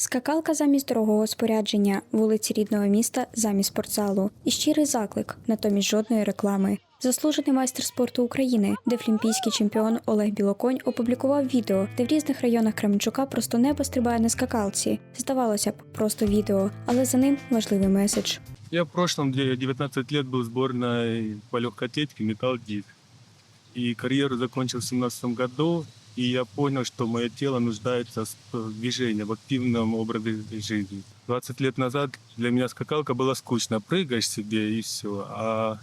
Скакалка замість дорогого спорядження, вулиці рідного міста замість спортзалу і щирий заклик, натомість жодної реклами. Заслужений майстер спорту України, дефлімпійський чемпіон Олег Білоконь опублікував відео, де в різних районах Кременчука просто небо стрибає на скакалці. Здавалося б, просто відео, але за ним важливий меседж. Я в прошлом де- 19 лет был сборной по легкой атлетике «Металл Дик». И карьеру закончил в 2017 году, и я понял, что мое тело нуждается в движении, в активном образе жизни. 20 лет назад для меня скакалка была скучно. Прыгаешь себе и все. А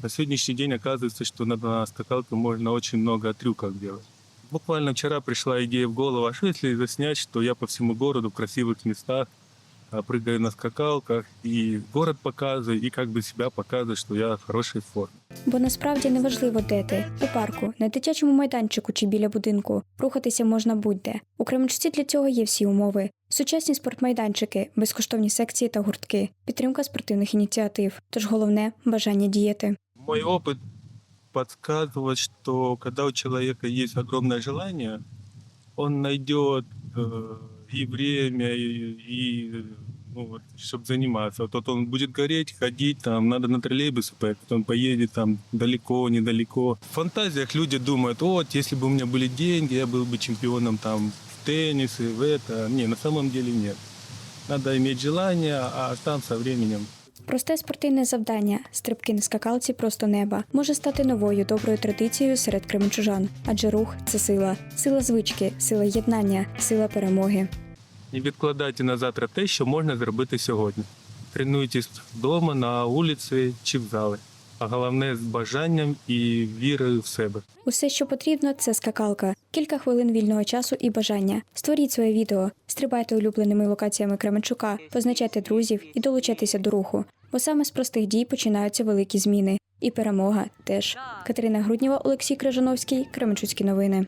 на сегодняшний день оказывается, что на, скакалке можно очень много трюков делать. Буквально вчера пришла идея в голову, а что если заснять, что я по всему городу в красивых местах прыгаю на скакалках, и город показываю, и как бы себя показываю, что я в хорошей форме. Бо насправді не важливо, де ти у парку, на дитячому майданчику чи біля будинку. Рухатися можна будь-де. У Кременчуці для цього є всі умови: сучасні спортмайданчики, безкоштовні секції та гуртки, підтримка спортивних ініціатив. Тож головне бажання діяти. Мой опыт подсказывает, что когда у человека есть огромное желание, он найдет э, и время, и, и, ну, вот, чтобы заниматься. Вот он будет гореть, ходить, там, надо на троллейбусе поехать, он поедет там далеко, недалеко. В фантазиях люди думают, вот, если бы у меня были деньги, я был бы чемпионом там в теннисе, в это. Не, на самом деле нет. Надо иметь желание, а там со временем Просте спортивне завдання стрибки на скакалці просто неба може стати новою доброю традицією серед кременчужан, адже рух це сила, сила звички, сила єднання, сила перемоги. Не відкладайте на завтра те, що можна зробити сьогодні. Тренуйтесь вдома, на вулиці чи в залі. А головне з бажанням і вірою в себе. Усе, що потрібно, це скакалка, кілька хвилин вільного часу і бажання. Створіть своє відео, стрибайте улюбленими локаціями Кременчука, позначайте друзів і долучайтеся до руху. Бо саме з простих дій починаються великі зміни. І перемога теж. Катерина Груднєва, Олексій Крижановський, Кременчуцькі новини.